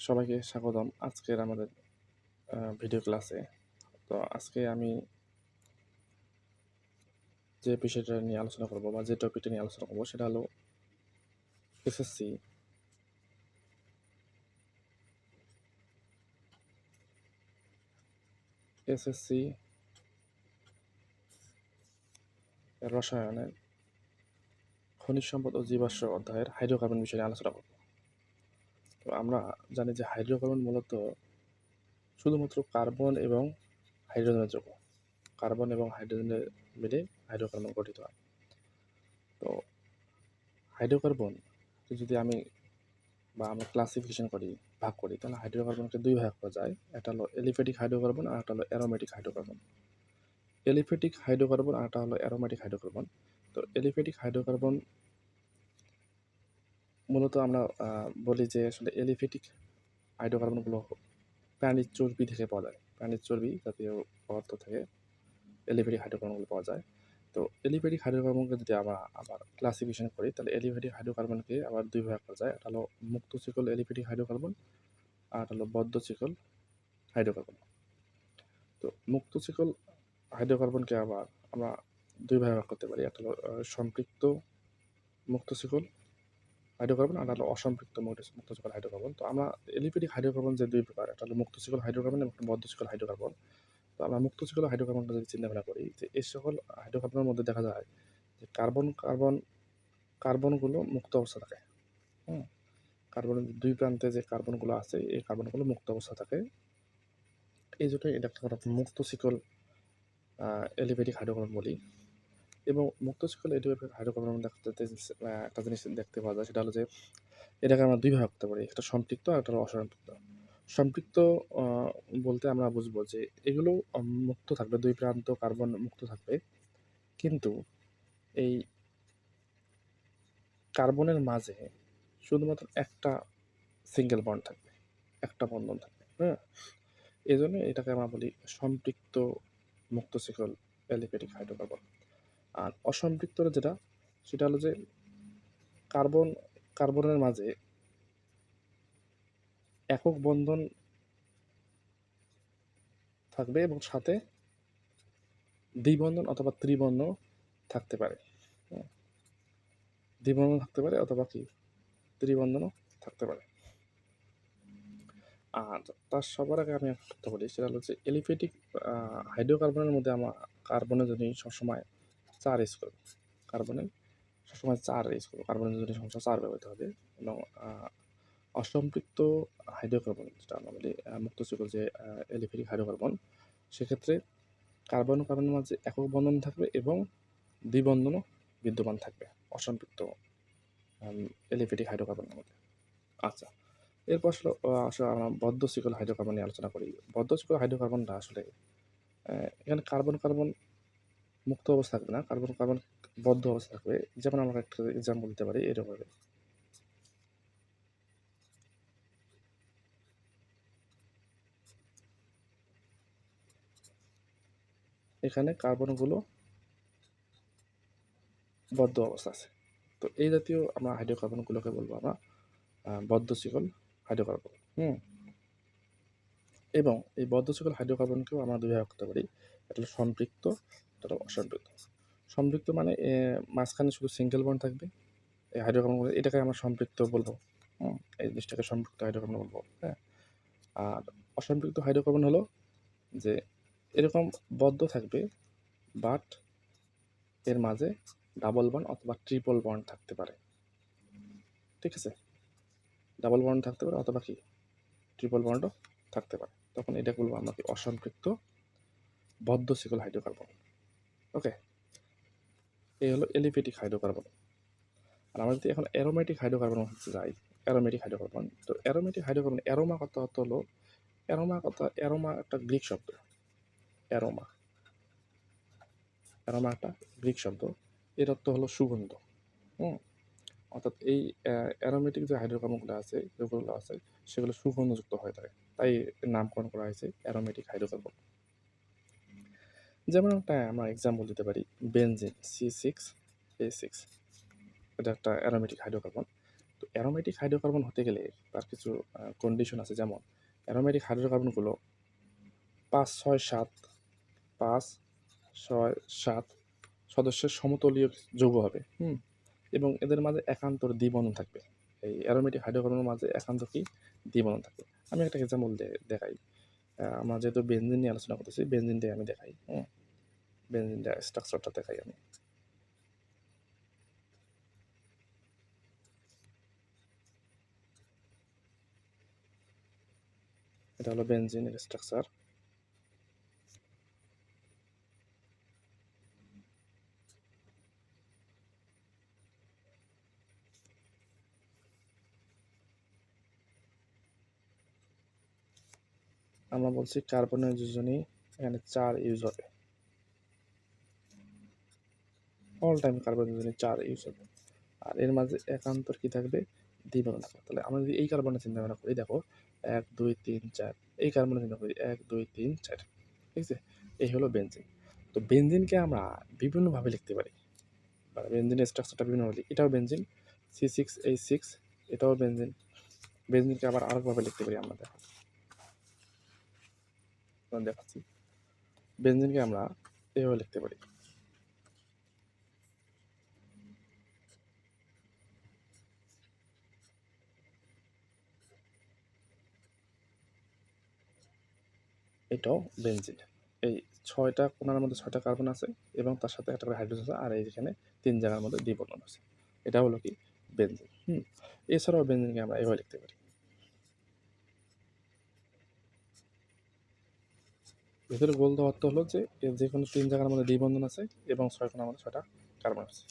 সবাইকে স্বাগতম আজকের আমাদের ভিডিও ক্লাসে তো আজকে আমি যে বিষয়টা নিয়ে আলোচনা করব বা যে টপিকটা নিয়ে আলোচনা করব সেটা হলো এসএসসি এসএসসি রসায়নের খনিজ সম্পদ ও জীবাশ্ম অধ্যায়ের হাইড্রোকার্বন বিষয় আলোচনা করব। তো আমরা জানি যে হাইড্রোকার্বন মূলত শুধুমাত্র কার্বন এবং হাইড্রোজেনের যৌগ। কার্বন এবং হাইড্রোজেনের মিলে হাইড্রোকার্বন গঠিত হয়। তো হাইড্রোকার্বন যদি আমি বা আমরা ক্লাসিফিকেশন করি, ভাগ করি, তাহলে হাইড্রোকার্বনকে দুই ভাগ করা যায়। একটা হলো এলিফেটিক হাইড্রোকার্বন আর একটা হলো অ্যারোমেটিক হাইড্রোকার্বন এলিফেটিক হাইড্রোকার্বন আর একটা হলো অ্যারোমেটিক হাইড্রোকার্বন তো এলিফেটিক হাইড্রোকার্বন মূলত আমরা বলি যে আসলে এলিফেটিক হাইড্রোকার্বনগুলো প্রাণীর চর্বি থেকে পাওয়া যায়। প্রাণীর চর্বি জাতীয় পদার্থ থেকে এলিভেটিক হাইড্রোকার্বনগুলো পাওয়া যায়। তো এলিভেটিক হাইড্রোকার্বনকে যদি আমরা আবার ক্লাসিফিকেশন করি, তাহলে এলিভেটিক হাইড্রোকার্বনকে আবার দুই ভাগ করা যায়। একটা হলো মুক্ত চিকল এলিভেটিক হাইড্রোকার্বন আর হলো বদ্ধ চিকল হাইড্রোকার্বন। তো মুক্ত চিকল হাইড্রোকার্বনকে আবার আমরা দুই ভাগ করতে পারি। একটা হলো সম্পৃক্ত মুক্ত চিকল হাইড্রোকার্বন আর হলো অসম্পৃক্ত মুক্ত- মুক্ত হাইড্রোকার্বন। তো আমরা এলিভেটিক হাইড্রোকার্বন যে দুই প্রকার, একটা হলো মুক্ত চিকল হাইড্রোকার্বন এবং একটা হাইড্রোকার্বন। তো আমরা মুক্ত চিকল হাইড্রোকার্বনটা যদি চিন্তা ভাবনা করি, যে এই সকল হাইড্রোকার্বনের মধ্যে দেখা যায় যে কার্বন কার্বন, কার্বনগুলো মুক্ত অবস্থা থাকে, হুম? কার্বনের দুই প্রান্তে যে কার্বনগুলো আছে, এই কার্বনগুলো মুক্ত অবস্থা থাকে। এই জন্য এটাকে আমরা মুক্ত শিকল হাইড্রোকার্বন বলি। এবং মুক্ত শিকল এলিভেটিক হাইড্রোকার্বন দেখতে আহ, একটা জিনিস দেখতে পাওয়া যায় সেটা হলো যে এটাকে আমরা দুই ভাগ করতে পারি একটা সম্পৃক্ত আর একটা অসম্পৃক্ত। সম্পৃক্ত বলতে আমরা বুঝব যে এগুলো মুক্ত থাকবে দুই প্রান্ত কার্বন মুক্ত থাকবে কিন্তু এই কার্বনের মাঝে শুধুমাত্র একটা সিঙ্গেল বন্ড থাকবে একটা বন্ধন থাকবে হ্যাঁ? এই জন্য এটাকে আমরা বলি সম্পৃক্ত মুক্ত শিকল অ্যালিপেটিক হাইড্রোকার্বন আর অসম্পৃক্ত যেটা, সেটা হলো যে কার্বন, কার্বনের মাঝে একক বন্ধন থাকবে এবং সাথে দ্বিবন্ধন অথবা ত্রিবন্ধন থাকতে পারে হ্যাঁ। দ্বিবন্ধন থাকতে পারে অথবা কি ত্রিবন্ধনও থাকতে পারে আর তার সবার আগে আমি একটা কথা বলি, সেটা হলো যে এলিফেটিক হাইড্রোকার্বনের মধ্যে আমার কার্বনের যদি সবসময় চার ইউজ করবে। কার্বনের সবসময় চার ইউজ করব। কার্বনের যদি সমস্যা চার ব্যবহৃত হবে। এবং অসম্পৃক্ত হাইড্রোকার্বন যেটা আমরা বলি মুক্ত শিকল যে এলিফেটিক হাইড্রোকার্বন সেক্ষেত্রে কার্বন কার্বনের মাঝে একক বন্ধন থাকবে এবং দ্বিবন্ধনও বিদ্যমান থাকবে অসম্পৃক্ত এলিফেটিক হাইড্রোকার্বনের মধ্যে। আচ্ছা এরপর আসলে আসলে আমরা বদ্ধ শিকল হাইড্রোকার্বন নিয়ে আলোচনা করি। বদ্ধ শিকল হাইড্রোকার্বনটা আসলে এখানে কার্বন কার্বন মুক্ত অবস্থা থাকবে না, কার্বন কার্বন বদ্ধ অবস্থা থাকবে। যেমন আমরা একটা এক্সাম্পল দিতে পারি এরকম এখানে কার্বনগুলো বদ্ধ অবস্থা আছে। তো এই জাতীয় আমরা হাইড্রোকার্বনগুলোকে বলব আমরা বদ্ধ শিকল হাইড্রোকার্বন, হুম? এবং এই বদ্ধ শিকল হাইড্রোকার্বনকেও আমরা দুই করতে পারি। একটা সম্পৃক্ত হলো অসম্পৃক্ত সম্পৃক্ত মানে মাঝখানে শুধু সিঙ্গেল বন্ড থাকবে। এই হাইড্রোকার্বনগুলো এটাকে আমরা সম্পৃক্ত বলব। এই জিনিসটাকে সম্পৃক্ত হাইড্রোকার্বন বলব হ্যাঁ। আর অসম্পৃক্ত হাইড্রোকার্বন হলো যে, এরকম বদ্ধ থাকবে বাট এর মাঝে ডাবল বন্ড অথবা ট্রিপল বন্ড থাকতে পারে। ঠিক আছে? ডাবল বন্ড থাকতে পারে অথবা কি? ট্রিপল বন্ডও থাকতে পারে। তখন এটা বলব আমরা কি অসম্পৃক্ত বদ্ধ শিকল হাইড্রোকার্বন ওকে এই হলো এলিফেটিক হাইড্রোকার্বন। আর আমরা যদি এখন অ্যারোমেটিক হাইড্রোকার্বন হচ্ছে, যাই, অ্যারোমেটিক হাইড্রোকার্বন। তো অ্যারোমেটিক হাইড্রোকার্বন, অ্যারোমা কথা অর্থ হলো? অ্যারোমা কথা অ্যারোমা একটা গ্রিক শব্দ। অ্যারোমা। অ্যারোমা একটা গ্রিক শব্দ। এর অর্থ হলো সুগন্ধ। হুম? অর্থাৎ এই অ্যারোমেটিক যে হাইড্রোকার্বনগুলো আছে, যেগুলো আছে, সেগুলো সুগন্ধযুক্ত হয়ে থাকে। তাই নামকরণ করা হয়েছে অ্যারোমেটিক হাইড্রোকার্বন। যেমন একটা আমরা এক্সাম্পল দিতে পারি benzene C six H six এটা একটা অ্যারোমেটিক হাইড্রোকার্বন তো অ্যারোমেটিক হাইড্রোকার্বন হতে গেলে তার কিছু কন্ডিশন আছে। যেমন অ্যারোমেটিক হাইড্রোকার্বনগুলো পাঁচ, ছয়, সাত, পাঁচ, ছয়, সাত সদস্যের সমতলীয় যৌগ হবে, হুম? এবং এদের মাঝে একান্তর দ্বিবন্ধন থাকবে। এই অ্যারোমেটিক হাইড্রোকার্বনের মাঝে একান্ত কি? দ্বিবন্ধন থাকবে। আমি একটা এক্সাম্পল দেখাই। আমরা যেহেতু বেঞ্জিন নিয়ে আলোচনা করতেছি বেনজিন দিয়ে আমি দেখাই, হুম? বেনজিন স্ট্রাকচারটা দেখাই আমি এটা হলো বেনজিনের স্ট্রাকচার আমরা বলছি কার্বনের যোজনী, এখানে চার ইউজ হবে অল টাইম কার্বন যোজনী চার ইউজ হবে আর এর মাঝে একান্তর কি থাকবে? দ্বিবন্ধন থাকবে। তাহলে আমরা যদি এই কার্বনের চিন্তা ভাবনা করি, দেখো, এক, দুই, তিন, চার, এই কার্বনের চিন্তা করি, এক, দুই, তিন, চার, ঠিক আছে? এই হলো বেনজিন তো বেঞ্জিনকে আমরা বিভিন্নভাবে লিখতে পারি। বা বেঞ্জিনের স্ট্রাকচারটা বিভিন্নভাবে লিখি। এটাও benzene C six H six এটাও বেঞ্জিন বেঞ্জিনকে আবার আরেকভাবে লিখতে পারি আমরা, দেখো। দেখাচ্ছি। বেনজিনকে আমরা এভাবে লিখতে পারি। এটাও বেনজিন। এই ছয়টা কোনার মধ্যে ছয়টা কার্বন আছে এবং তার সাথে একটা করে হাইড্রোজেন আছে আর এইখানে তিন জায়গার মধ্যে দ্বিবন্ধন আছে। এটা হলো কি বেনজিন, হুম? এছাড়াও বেনজিনকে আমরা এভাবে লিখতে পারি। ভিতরে গোল দেওয়ার অর্থ হলো যে যে কোনো তিন জায়গার মধ্যে দ্বিবন্ধন আছে এবং ছয় কোনার মধ্যে ছয়টা কার্বন আছে।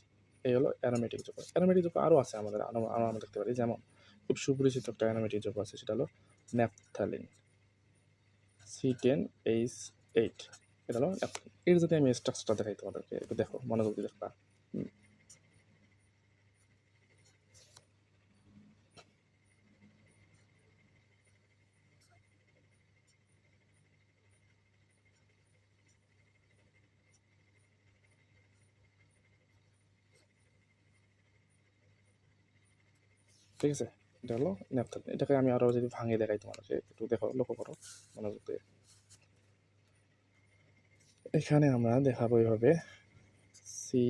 এই হলো অ্যারোমেটিক যৌগ। অ্যারোমেটিক যৌগ আরও আছে আমাদের, আমরা দেখতে পারি। যেমন খুব সুপরিচিত একটা অ্যারোমেটিক যৌগ আছে, সেটা হলো naphthalene C ten H eight এটা হলো এর যদি আমি স্ট্রাকচারটা দেখাই তোমাদেরকে, একটু দেখো মনোযোগ দিয়ে দেখবা ঠিক আছে? এটা হলো ন্যাপথ্যালিন এটাকে আমি আরও যদি ভাঙিয়ে দেখাই তোমাদেরকে একটু দেখো, লক্ষ্য করো, মনোযোগ দিয়ে। এখানে আমরা দেখাবো এইভাবে সি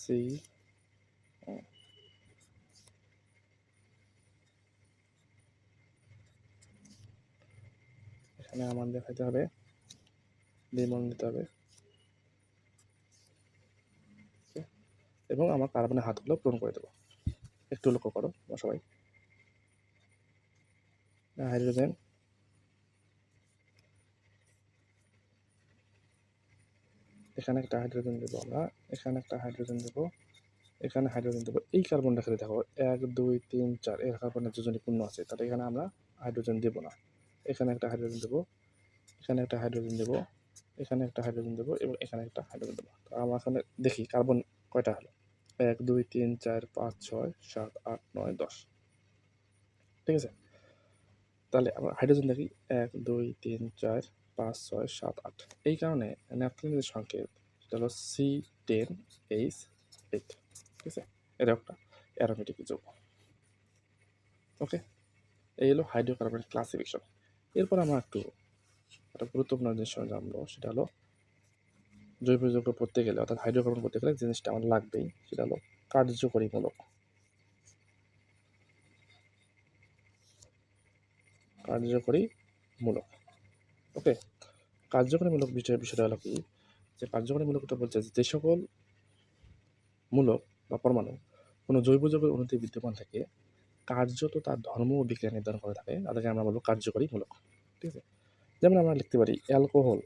সি এখানে আমার দেখাতে হবে। লিমন দিতে হবে। এবং আমার কার্বনের হাতগুলো পূরণ করে দেবো। একটু লক্ষ্য করো সবাই। হাইড্রোজেন। এখানে একটা হাইড্রোজেন দেবো আমরা। এখানে একটা হাইড্রোজেন দেবো। এখানে হাইড্রোজেন দেবো। এই কার্বনটা খেলে দেখো, এক, দুই, তিন, চার, এর কার্বনের যোজনী পূর্ণ আছে। তাহলে এখানে আমরা হাইড্রোজেন দেবো না। এখানে একটা হাইড্রোজেন দেবো। এখানে একটা হাইড্রোজেন দেবো, এখানে একটা হাইড্রোজেন দেবো এবং এখানে একটা হাইড্রোজেন দেবো। তো আমরা এখানে দেখি কার্বন কয়টা হলো? এক, দুই, তিন, চার, পাঁচ, ছয়, সাত, আট, নয়, দশ। ঠিক আছে? তাহলে আমরা হাইড্রোজেন দেখি, এক, দুই, তিন, চার, পাঁচ, ছয়, সাত, আট। এই কারণে ন্যাপথলিনের সংকেত, সেটা হলো সি টেন এইচ এইট ঠিক আছে? এটা একটা অ্যারোমেটিক যৌগ। ওকে এই হলো হাইড্রোকার্বনের ক্লাসিফিকেশন এরপর আমরা একটু একটা গুরুত্বপূর্ণ জিনিস জানব, সেটা হলো জৈব যৌগ পড়তে গেলে, অর্থাৎ হাইড্রোকার্বন পড়তে গেলে জিনিসটা আমার লাগবেই, সেটা হলো কার্যকরী মূলক কার্যকরী মূলক ওকে কার্যকরী মূলক বিষয় বিষয়টা হলো কি? যে কার্যকরী মূলকটা বলছে যে সকল মূলক বা পরমাণু কোনো জৈব যৌগের অণুতে বিদ্যমান থাকে, কার্যত তার ধর্ম ও বিক্রিয়া নির্ধারণ করে থাকে, তাদেরকে আমরা বলব কার্যকরী মূলক ঠিক আছে? যেমন আমরা লিখতে পারি, অ্যালকোহল।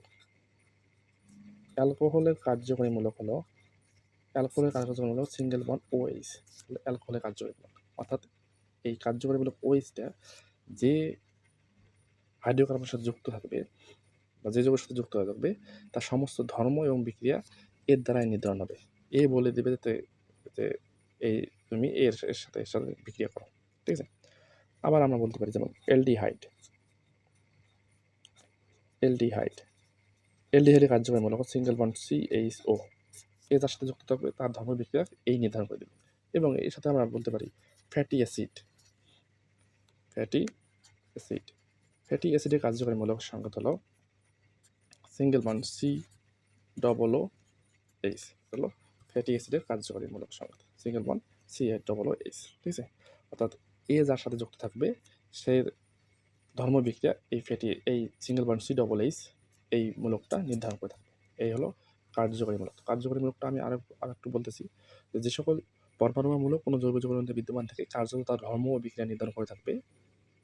অ্যালকোহলের কার্যকরী মূলক হলো, অ্যালকোহলের কার্যকরী মূলক সিঙ্গেল বন্ড ওএইচ অ্যালকোহলের কার্যকরী মূলক। অর্থাৎ এই কার্যকরী মূলক ওএইচটা যে হাইড্রোকার্বনের সাথে যুক্ত থাকবে বা যে যৌগের সাথে যুক্ত হয়ে থাকবে, তার সমস্ত ধর্ম এবং বিক্রিয়া এর দ্বারাই নির্ধারণ হবে। এ বলে দেবে যাতে যে এই তুমি এর এর সাথে এর সাথে বিক্রিয়া করো। ঠিক আছে? আবার আমরা বলতে পারি যেমন এলডিহাইড এলডিহাইড এলডিহাইডের কার্যকরী মূলক single bond C H O এ যার সাথে যুক্ত থাকবে তার ধর্ম বিক্রিয়া এই নির্ধারণ করে দেবে। এবং এর সাথে আমরা বলতে পারি fatty acid fatty acid fatty অ্যাসিডের কার্যকরী মূলক সংকেত হলো single bond C double O H হলো ফ্যাটি অ্যাসিডের কার্যকরী মূলক সংকেত। Single bond C double O H ঠিক আছে? অর্থাৎ এ যার সাথে যুক্ত থাকবে সে ধর্ম বিক্রিয়া এই ফ্যাটি এই single bond C double H এই মূলকটা নির্ধারণ করে থাকে এই হলো কার্যকরী মূলক। কার্যকরী মূলকটা আমি আরও আরেকটু বলতেছি যে সকল পরমাণুমূলক কোনো জৈব যৌগের বিদ্যমান থেকে কার্যত তার ধর্ম ও বিক্রিয়া নির্ধারণ করে থাকবে,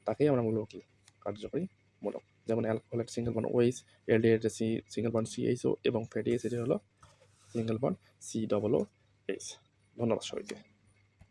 তাকেই আমরা মূলক কি কার্যকরী মূলক। যেমন অ্যালকোহলের সিঙ্গেল বন্ড ওএইচ এলডিএর সি সিঙ্গেল বন্ড সিএইচও এবং ফ্যাটি অ্যাসিডের হলো single bond C double O H ধন্যবাদ সবাইকে।